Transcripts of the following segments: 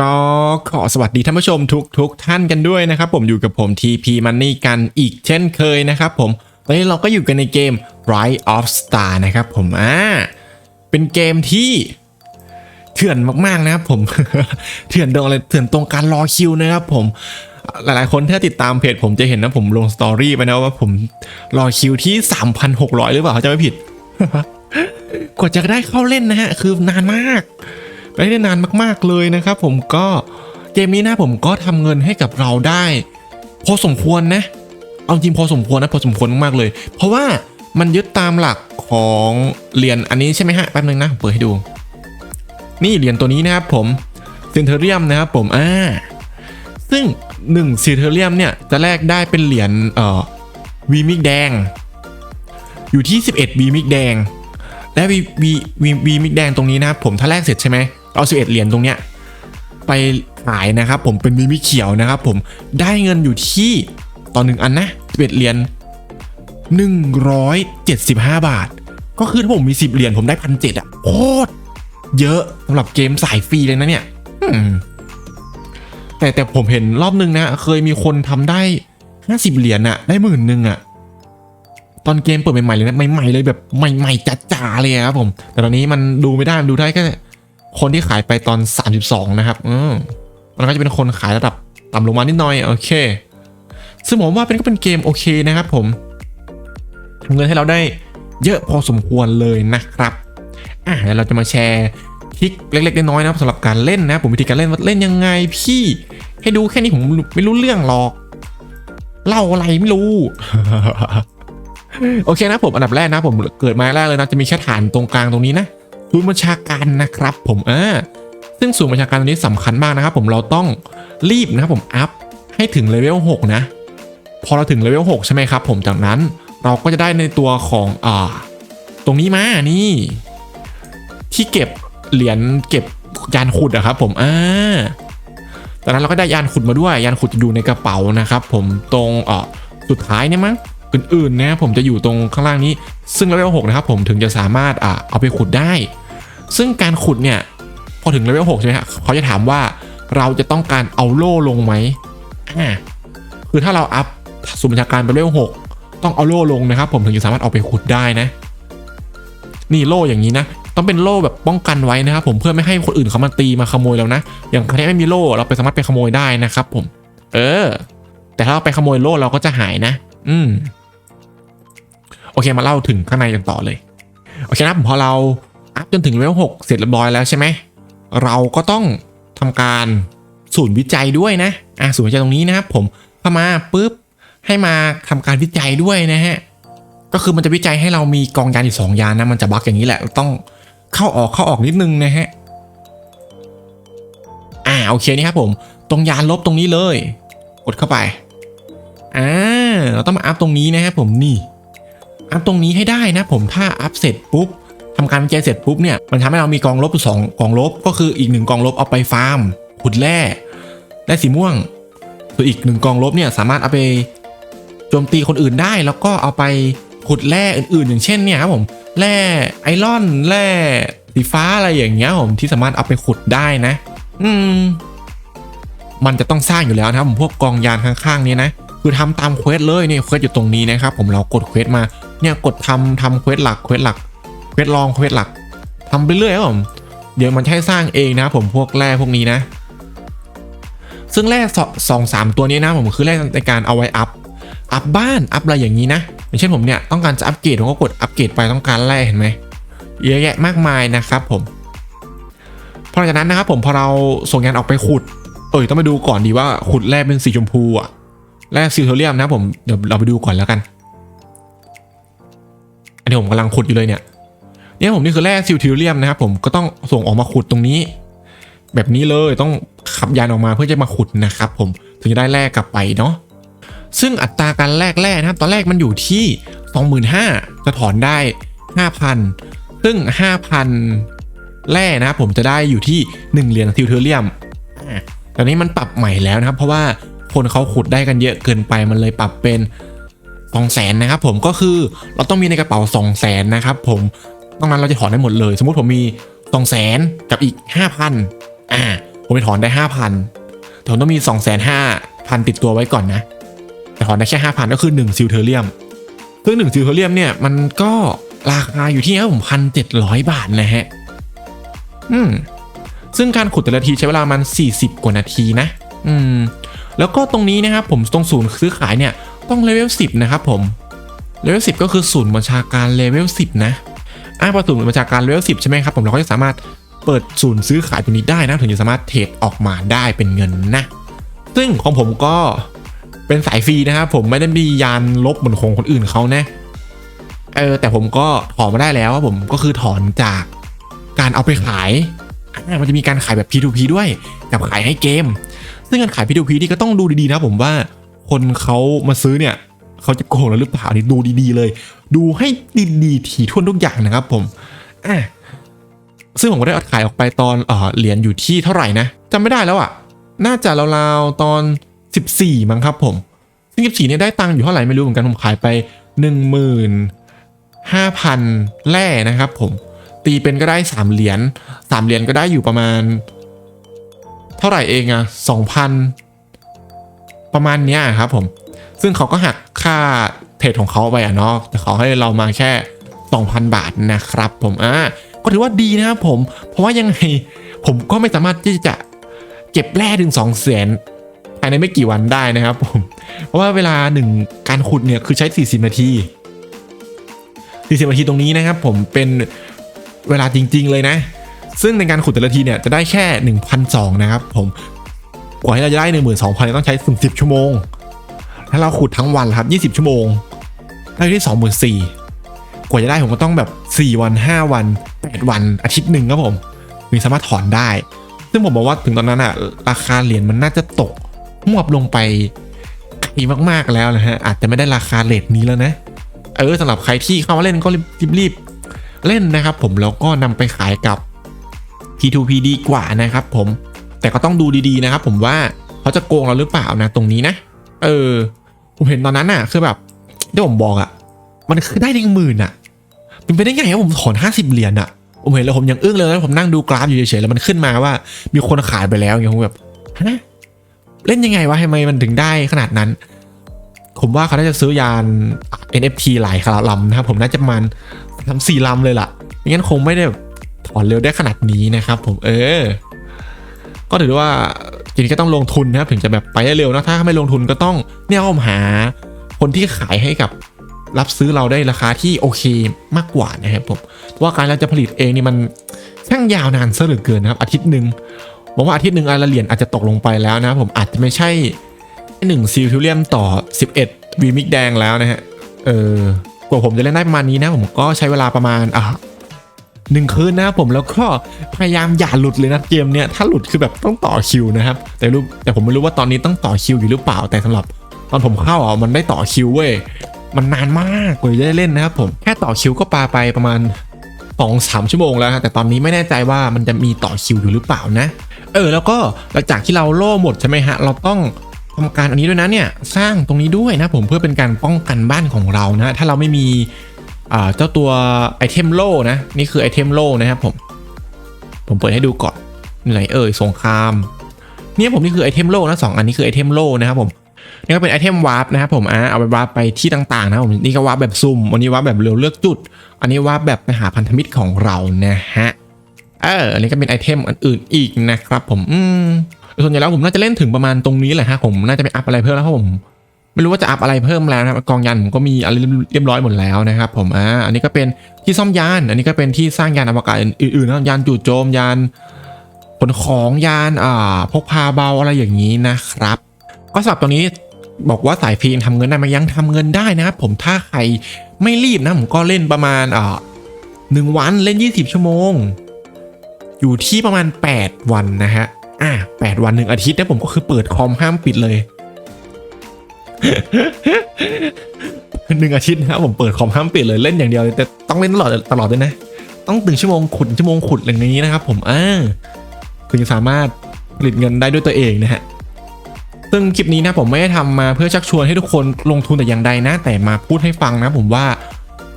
ก็ขอสวัสดีท่านผู้ชมทุกทุกท่านกันด้วยนะครับ ผมอยู่กับผม TP Money กันอีกเช่นเคยนะครับผม ตอนนี้เราก็อยู่กันในเกม Rise of Star นะครับผมอ่าเป็นเกมที่เถื่อนมากๆนะครับผม เถื่อนตรงอะไรเถื่อนตรงการรอคิวนะครับผมหลายๆคนถ้าติดตามเพจผมจะเห็นนะผมลงสตอรี่ไปนะว่าผมรอคิวที่ 3,600 หรือเปล่าเขาจะไม่ผิด กว่าจะได้เข้าเล่นนะฮะคือนานมาก ได้ได้นานมากๆเลยนะครับ ผมก็เกมนี้นะผมก็ทำเงินให้กับเราได้ พอสมควรนะ เอาจริงพอสมควรนะพอสมควรมากๆเลย เพราะว่ามันยึดตามหลักของเหรียญอันนี้ใช่ไหมฮะแป๊บนึงนะเปิดให้ดู นี่เหรียญตัวนี้นะครับผมซินเทเรียมนะครับผมอ่าซึ่ง1ซินเทเรียมเนี่ยจะแลกได้เป็นเหรียญเอ่อวีมิกแดง อยู่ที่ 11วีมิกแดงและวีวีวีวีมิกแดงตรงนี้นะครับผมถ้าแลกเสร็จใช่ไหม เอา11เหรียญตรงเนี้ยไปขายนะครับผมเป็นวีมิเขียวนะครับผมได้เงินอยู่ที่ต่อหนึ่งอันนะ11เหรียญ175 บาท ก็คือถ้าผมมี 10 เหรียญผมได้พันเจ็ดอะโคตรเยอะสำหรับเกมสายฟรีเลยนะเนี่ยแต่แต่ผมเห็นรอบนึงนะ เคยมีคนทำได้ 50 เหรียญอะได้หมื่นหนึ่งอะตอนเกมเปิดใหม่ๆเลยนะใหม่ๆเลยแบบใหม่ๆจ๋าๆเลยครับผม แต่ตอนนี้มันดูไม่ได้มันดูได้แค่ คนที่ขายไปตอน 32 นะครับ อืมมันก็จะเป็นคนขายระดับต่ำลงมานิดหน่อย โอเค ซึ่งผมว่าเป็นก็เป็นเกมโอเคนะครับผมเงินให้เราได้เยอะพอสมควรเลยนะครับอะเดี๋ยวเราจะมาแชร์ทริคเล็กๆน้อยๆนะครับสำหรับการเล่นนะผมวิธีการเล่นว่าเล่นยังไงพี่ให้ดูแค่นี้ผมไม่รู้เรื่องหรอกเล่าอะไรไม่รู้ โอเคนะผมอันดับแรกนะผมเกิดมาแรกเลยนะจะมีแค่ฐานตรงกลางตรงนี้นะ ศูนย์บัญชาการนะครับผมเออซึ่งศูนย์บัญชาการตรงนี้สำคัญมากนะครับผมเราต้องรีบนะครับผมอัพให้ถึงเลเวล6นะ พอเราถึงเลเวล6ใช่ไหมครับผมจากนั้นเราก็จะได้ในตัวของอ่าตรงนี้มานี่ ที่เก็บเหรียญเก็บยานขุดอะครับผมอ่าจากนั้นเราก็ได้ยานขุดมาด้วย ยานขุดจะอยู่ในกระเป๋านะครับผมตรงอ่าสุดท้ายเนี่ยมั้งอื่นๆนะผมจะอยู่ตรงข้างล่างนี้ ซึ่งเลเวล6นะครับผมถึงจะสามารถอ่าเอาไปขุดได้ ซึ่งการขุดเนี่ยพอถึงเลเวล6ใช่ไหมฮะเขาจะถามว่าเราจะต้องการเอาโล่ลงไหมอ่าคือถ้าเราอัพสุบัญชาการไปเลเวล6ต้องเอาโล่ลงนะครับ ผมถึงจะสามารถเอาไปขุดได้นะ นี่โล่อย่างนี้นะ ต้องเป็นโล่แบบป้องกันไว้นะครับ ผมเพื่อไม่ให้คนอื่นเขามาตีมาขโมยเรานะ อย่างใครไม่มีโล่เราไปสามารถไปขโมยได้นะครับ ผม เออ แต่ถ้าเราไปขโมยโล่เราก็จะหายนะ อืม โอเคมาเล่าถึงข้างในกันต่อเลย โอเคนะผมพอเรา อัพจนถึงเลเวล6เสร็จเรียบร้อยแล้วใช่ไหม เราก็ต้องทำการศูนย์วิจัยด้วยนะ อะศูนย์วิจัยตรงนี้นะครับผมพอมาปุ๊บให้มาทำการวิจัยด้วยนะฮะ ก็คือมันจะวิจัยให้เรามีกองยานอยู่สองยานนะ มันจะบั๊กอย่างนี้แหละ ต้องเข้าออกเข้าออกนิดนึงนะฮะ อ่าโอเคนี่ครับผม ตรงยานลบตรงนี้เลย กดเข้าไป อ่าเราต้องมาอัพตรงนี้นะครับผมนี่ อัพตรงนี้ให้ได้นะผมถ้าอัพเสร็จปุ๊บ ทำการวิจัยเสร็จปุ๊บเนี่ยมันทำให้เรามีกองลบอยู่สองกองลบ ก็คืออีกหนึ่งกองลบเอาไปฟาร์มขุดแร่และสีม่วงส่วนอีกหนึ่งกองลบเนี่ยสามารถเอาไปโจมตีคนอื่นได้ แล้วก็เอาไปขุดแร่อื่นๆ อย่างเช่นเนี่ยครับผมแร่ไอรอนแร่สีฟ้าอะไรอย่างเงี้ยผมที่สามารถเอาไปขุดได้นะ อืม มันจะต้องสร้างอยู่แล้วนะครับผมพวกกองยานข้างๆนี้นะคือทำตามเควสเลยเนี่ยเควสอยู่ตรงนี้นะครับผมเรากดเควสมาเนี่ยกดทำทำเควสหลักเควสหลัก เควสรองเควสหลักทำไปเรื่อยครับผมเดี๋ยวมันให้สร้างเองนะผมพวกแร่พวกนี้นะ ซึ่งแร่สองสามตัวนี้นะผมคือแร่ในการเอาไว้อัพอัพบ้านอัพอะไรอย่างนี้นะอย่างเช่นผมเนี่ยต้องการจะอัปเกรดผมก็กดอัปเกรดไปต้องการแร่เห็นไหมเยอะแยะมากมายนะครับผมเพราะจากนั้นนะครับผมพอเราส่งงานออกไปขุด เออต้องไปดูก่อนดีว่าขุดแร่เป็นสีชมพูอะแร่ซิลเทเรียมนะผมเดี๋ยวเราไปดูก่อนแล้วกัน อันนี้ผมกำลังขุดอยู่เลยเนี่ย เนี่ยผมนี่คือแร่ซิลเทเรียมนะครับผมก็ต้องส่งออกมาขุดตรงนี้ แบบนี้เลยต้องขับยานออกมาเพื่อจะมาขุดนะครับผมถึงจะได้แร่กลับไปเนาะซึ่งอัตราการแลกแร่นะครับตอนแรกมันอยู่ที่ 25,000 จะถอนได้ 5,000 ซึ่ง 5,000 แร่นะครับผมจะได้อยู่ที่ 1 เหรียญซิลเทเรียมตอนนี้มันปรับใหม่แล้วนะครับ เพราะว่าคนเขาขุดได้กันเยอะเกินไปมันเลยปรับเป็น 2 0 0แสนนะครับผมก็คือเราต้องมีในกระเป๋า 2 0 0แสนนะครับผม ตรงนั้นเราจะถอนได้หมดเลย สมมุติผมมี2 0 0แสนกับอีก5,000อ่า ผมไปถอนได้ห้าพันแต่ผมต้องมีสองแสนห้าพันติดตัวไว้ก่อนนะ แต่ถอนได้แค่ห้าพันก็คือหนึ่งซิลเทอเรียม ซึ่งหนึ่งซิลเทอเรียมเนี่ยมันก็ราคาอยู่ที่ครับผมพันเจ็ดร้อยบาทนะฮะ อืม ซึ่งการขุดแต่ละทีใช้เวลามัน40กว่านาทีนะ อืม แล้วก็ตรงนี้นะครับผมตรงศูนย์ซื้อขายเนี่ยต้องเลเวล10นะครับผม เลเวล10ก็คือศูนย์บัญชาการเลเวล10นะ อ่าพอศูนย์บัญชาการเลเวล10ใช่ไหมครับผมเราก็จะสามารถเปิดศูนย์ซื้อขายตรงนี้ได้นะถึงจะสามารถเทรดออกมาได้เป็นเงินนะ ซึ่งของผมก็เป็นสายฟรีนะครับผมไม่ได้มียานลบเหมือนของคนอื่นเขานะเออแต่ผมก็ถอนมาได้แล้วครับผมก็คือถอนจากการเอาไปขายอ่ามันจะมีการขายแบบ P2P ด้วยกับขายให้เกม ซึ่งการขาย P2P นี่ก็ต้องดูดีๆนะผมว่าคนเขามาซื้อเนี่ย เขาจะโกงเราหรือเปล่านี่ดูดีๆเลย ดูให้ดีๆถี่ถ้วนทุกอย่างนะครับผมอะซึ่งผมก็ได้เอาขายออกไปตอนเออเหรียญอยู่ที่เท่าไหร่นะจำไม่ได้แล้วอะ น่าจะราวๆตอน 14 มั้งครับผมซึ่ง14เนี่ยได้ตังค์อยู่เท่าไหร่ไม่รู้เหมือนกันผมขายไป 1 5,000 แร่นะครับผม ตีเป็นก็ได้ 3 เหรียญ3เหรียญก็ได้อยู่ประมาณ เท่าไหร่เองอะ2,000 ประมาณเนี้ยครับผม ซึ่งเขาก็หักค่าเทรดของเขาไปอะเนาะแต่เขาให้เรามาแค่ 2,000 บาทนะครับ ผมอะก็ถือว่าดีนะครับผม เพราะว่ายังไงผมก็ไม่สามารถที่จะเก็บแร่ถึง2แสนภายในไม่กี่วันได้นะครับผม เพราะว่าเวลาหนึ่งการขุดเนี่ยคือใช้ 40 นาที 40 นาทีตรงนี้นะครับผมเป็นเวลาจริง ๆ เลยนะ ซึ่งในการขุดแต่ละทีเนี่ยจะได้แค่ 1,200 นะครับผม กว่าที่เราจะได้ 12,000 ต้องใช้ถึง10 ชั่วโมง ถ้าเราขุดทั้งวันครับ 20 ชั่วโมงได้ที่ 24,000กว่าจะได้ผมก็ต้องแบบ 4 วัน 5 วัน 8 วันอาทิตย์หนึ่งครับผมถึงสามารถถอนได้ ซึ่งผมบอกว่าถึงตอนนั้นอะราคาเหรียญมันน่าจะตกมวบลงไปไกลมากๆแล้วนะฮะอาจจะไม่ได้ราคาเลทนี้แล้วนะ เออสำหรับใครที่เข้ามาเล่นก็รีบๆเล่นนะครับ ผมแล้วก็นำไปขายกับ P2P ดีกว่านะครับ ผมแต่ก็ต้องดูดีๆนะครับ ผมว่าเขาจะโกงเราหรือเปล่านะตรงนี้นะ เออ ผมเห็นตอนนั้นอะคือแบบที่ผมบอกอะมันคือได้หนึ่งหมื่นอะเป็นไปได้ไงว่าผมถอนห้าสิบเหรียญอะผมเห็นแล้วผมยังอึ้งเลยแล้วผมนั่งดูกราฟอยู่เฉยๆแล้วมันขึ้นมาว่า มีคนขายไปแล้วอย่างเงี้ยผมแบบฮะเล่นยังไงวะทำไมมันถึงได้ขนาดนั้น ผมว่าเขาน่าจะซื้อยาน NFT หลายลำนะครับ ผมน่าจะมันทำสี่ลำเลยล่ะไม่งั้นคงไม่ได้ถอนเร็วได้ขนาดนี้นะครับ ผมเออ ก็ถือว่าจริงๆก็ต้องลงทุนนะครับถึงจะแบบไปได้เร็วนะถ้าไม่ลงทุนก็ต้องเนี่ยผมหาคนที่ขายให้กับรับซื้อเราได้ราคาที่โอเคมากกว่านะครับผมเพราะว่าการเราจะผลิตเองนี่มันช่างยาวนานซะเหลือเกินนะครับ อาทิตย์หนึ่งบอกว่าอาทิตย์หนึ่งอันละเหรียญอาจจะตกลงไปแล้วนะครับผมอาจจะไม่ใช่หนึ่งซิลทิเลียมต่อ 11วีมิกแดงแล้วนะฮะเออกว่าผมจะเล่นได้ประมาณนี้นะผมก็ใช้เวลาประมาณอะ หนึ่งคืนนะครับผมแล้วก็พยายามอย่าหลุดเลยนะเกมเนี้ยถ้าหลุดคือแบบต้องต่อคิวนะครับแต่รู้แต่ผมไม่รู้ว่าตอนนี้ต้องต่อคิวอยู่หรือเปล่าแต่สำหรับ ตอนผมเข้าอะมันได้ต่อคิวเว้ยมันนานมากกว่าจะได้เล่นนะครับผมแค่ต่อคิวก็ปาไปประมาณสองสามชั่วโมงแล้วแต่ตอนนี้ไม่แน่ใจว่ามันจะมีต่อคิวอยู่หรือเปล่านะ เออแล้วก็หลังจากที่เราโล่หมดใช่ไหมฮะเราต้องทำการอันนี้ด้วยนะเนี่ยสร้างตรงนี้ด้วยนะผมเพื่อเป็นการป้องกันบ้านของเรานะ ถ้าเราไม่มี เจ้าตัวไอเทมโล่นะ นี่คือไอเทมโล่นะครับผม ผมเปิดให้ดูก่อนไหนเอ่ยสงคราม เนี่ยผมนี่คือไอเทมโล่นะสองอันนี้คือไอเทมโล่นะครับผมนี่ก็เป็นไอเทมวาร์ปนะครับผมอ่าเอาไปวาร์ปไปที่ต่างๆนะผมนี่ก็วาร์ปแบบซุ่มอันนี้วาร์ปแบบเร็วเลือกจุด อันนี้วาร์ปแบบไปหาพันธมิตรของเรานะฮะเอออันนี้ก็เป็นไอเทมอื่นๆอีกนะครับผมอืมส่วนใหญ่แล้วผมน่าจะเล่นถึงประมาณตรงนี้แหละฮะผมน่าจะไปอัพอะไรเพิ่มแล้วครับผม ไม่รู้ว่าจะอัพอะไรเพิ่มแล้วนะครับกองยันผมก็มีอะไรเรียบร้อยหมดแล้วนะครับ ผมอ่าอันนี้ก็เป็นที่ซ่อมยาน อันนี้ก็เป็นที่สร้างยานอวกาศอื่นๆนะยานจู่โจมยานขนของยานอ่าพกพาเบาอะไรอย่างนี้นะครับ ก็สำหรับตรงนี้บอกว่าสายฟรียังทำเงินได้ไหมยังทำเงินได้นะครับผมถ้าใครไม่รีบนะผมก็เล่นประมาณอ่าหนึ่งวันเล่น 20 ชั่วโมง อยู่ที่ประมาณ 8 วันนะฮะอะ8วันหนึ่งอาทิตย์นะผมก็คือเปิดคอมห้ามปิดเลย หนึ่งอาทิตย์นะครับผมเปิดคอมห้ามปิดเลยเล่นอย่างเดียวเลยแต่ต้องเล่นตลอดตลอดด้วยนะ ต้องถึงชั่วโมงขุดชั่วโมงขุดอะไรอย่างนี้นะครับผมอ่าถึงจะสามารถผลิตเงินได้ด้วยตัวเองนะฮะซึ่งคลิปนี้นะผมไม่ได้ทำมาเพื่อชักชวนให้ทุกคนลงทุนแต่อย่างใดนะ แต่มาพูดให้ฟังนะ ผมว่า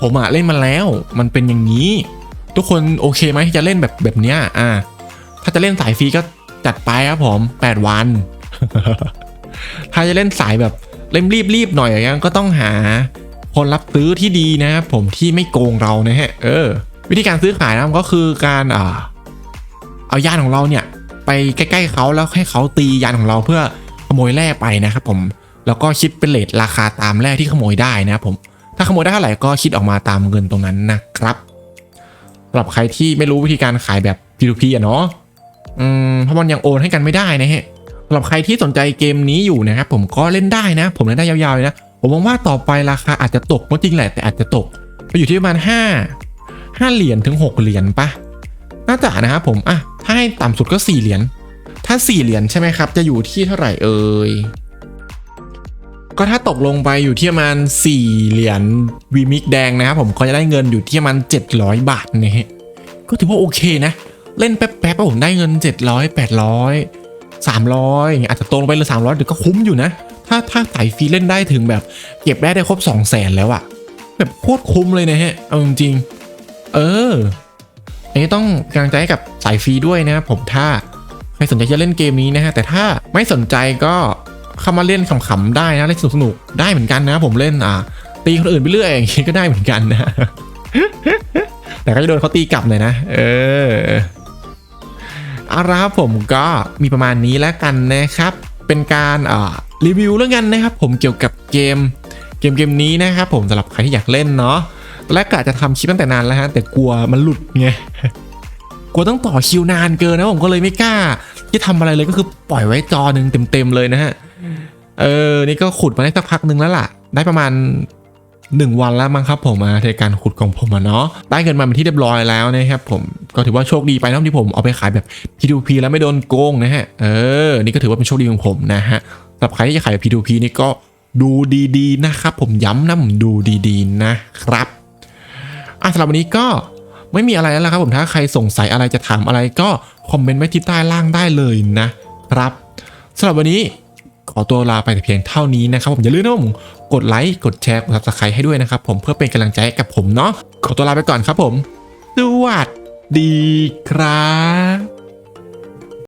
ผมอะเล่นมาแล้ว มันเป็นอย่างนี้ ทุกคนโอเคไหมที่จะเล่นแบบแบบเนี้ยอ่า ถ้าจะเล่นสายฟรีก็จัดไปครับผม 8 วัน ถ้าจะเล่นสายแบบ เล่มรีบๆหน่อยอย่างเงี้ยก็ต้องหาคนรับซื้อที่ดีนะครับผมที่ไม่โกงเรานะฮะเออ วิธีการซื้อขายนะก็คือการอ่าเอายานของเราเนี่ย ไปใกล้ๆเขาแล้วให้เขาตียานของเราเพื่อขโมยแร่ไปนะครับผมแล้วก็คิดเป็นเลทราคาตามแร่ที่ขโมยได้นะครับผมถ้าขโมยได้เท่าไหร่ก็คิดออกมาตามเงินตรงนั้นนะครับสำหรับใครที่ไม่รู้วิธีการขายแบบ P2P อะเนาะอืมเพราะมันยังโอนให้กันไม่ได้นะฮะ สำหรับใครที่สนใจเกมนี้อยู่นะครับผมก็เล่นได้นะ ผมเล่นได้ยาวๆเลยนะ ผมมองว่าต่อไปราคาอาจจะตกก็จริงแหละแต่อาจจะตกไปอยู่ที่ประมาณ 5 5 เหรียญถึง 6 เหรียญปะน่าจะนะครับผมอะถ้าให้ต่ำสุดก็ 4 เหรียญถ้า 4 เหรียญใช่ไหมครับ จะอยู่ที่เท่าไหร่เอ่ยก็ถ้าตกลงไปอยู่ที่ประมาณ 4 เหรียญวีมิกแดงนะครับผมก็จะได้เงินอยู่ที่ประมาณ700 บาทนะฮะก็ถือว่าโอเคนะ เล่นแป๊บๆผมได้เงิน 700 800 300อย่างเงี้ยอาจจะตรงไปเลย300เดี๋ยวก็คุ้มอยู่นะ ถ้าถ้าสายฟรีเล่นได้ถึงแบบ เก็บได้ได้ครบ2 0 0แสนแล้วอะแบบโคตรคุ้มเลยนะฮะ เอาจริงเออ อันนี้ต้องกำลังใจให้กับสายฟรีด้วยนะผมถ้าใครสนใจจะเล่นเกมนี้นะฮะ แต่ถ้าไม่สนใจก็เข้ามาเล่นขำๆได้นะเล่นสนุกๆได้เหมือนกันนะ ผมเล่นอ่าตีคนอื่นไปเรื่อยอย่างงี้ก็ได้เหมือนกันนะ แต่ก็จะโดนเขาตีกลับหน่อยนะ เออ อาละครับผมก็มีประมาณนี้แล้วกันนะครับ เป็นการรีวิวเรื่องกันนะครับ ผมเกี่ยวกับเกมเกมเกมนี้นะครับผมสำหรับใครที่อยากเล่นเนาะตอนแรกกะจะทำคลิปตั้งแต่นานแล้วฮะแต่กลัวมันหลุดไงกลัวต้องต่อคิวนานเกินนะผมก็เลยไม่กล้าที่ทำอะไรเลยก็คือปล่อยไว้จอหนึ่งเต็มๆเลยนะฮะเออนี่ก็ขุดมาได้สักพักหนึ่งแล้วล่ะ ได้ประมาณ หนึ่งวันแล้วมั้งครับผมมาในการขุดของผมอะเนาะได้เงินมาเป็นที่เรียบร้อยแล้วนะครับผมก็ถือว่าโชคดีไปนะที่ผมเอาไปขายแบบ P2P แล้วไม่โดนโกงนะฮะเออนี่ก็ถือว่าเป็นโชคดีของผมนะฮะสำหรับใครที่จะขายแบบ P2P นี่ก็ดูดีๆนะครับผมย้ำนะผมดูดีๆนะครับอะสำหรับวันนี้ก็ไม่มีอะไรแล้วครับผมถ้าใครสงสัยอะไรจะถามอะไรก็คอมเมนต์ไว้ที่ใต้ล่างได้เลยนะครับสำหรับวันนี้ ขอตัวลาไปแต่เพียงเท่านี้นะครับผมอย่าลืมนะผมกดไลค์กดแชร์กด subscribe ให้ด้วยนะครับผมเพื่อเป็นกำลังใจให้กับผมเนาะขอตัวลาไปก่อนครับผม สวัสดีครับ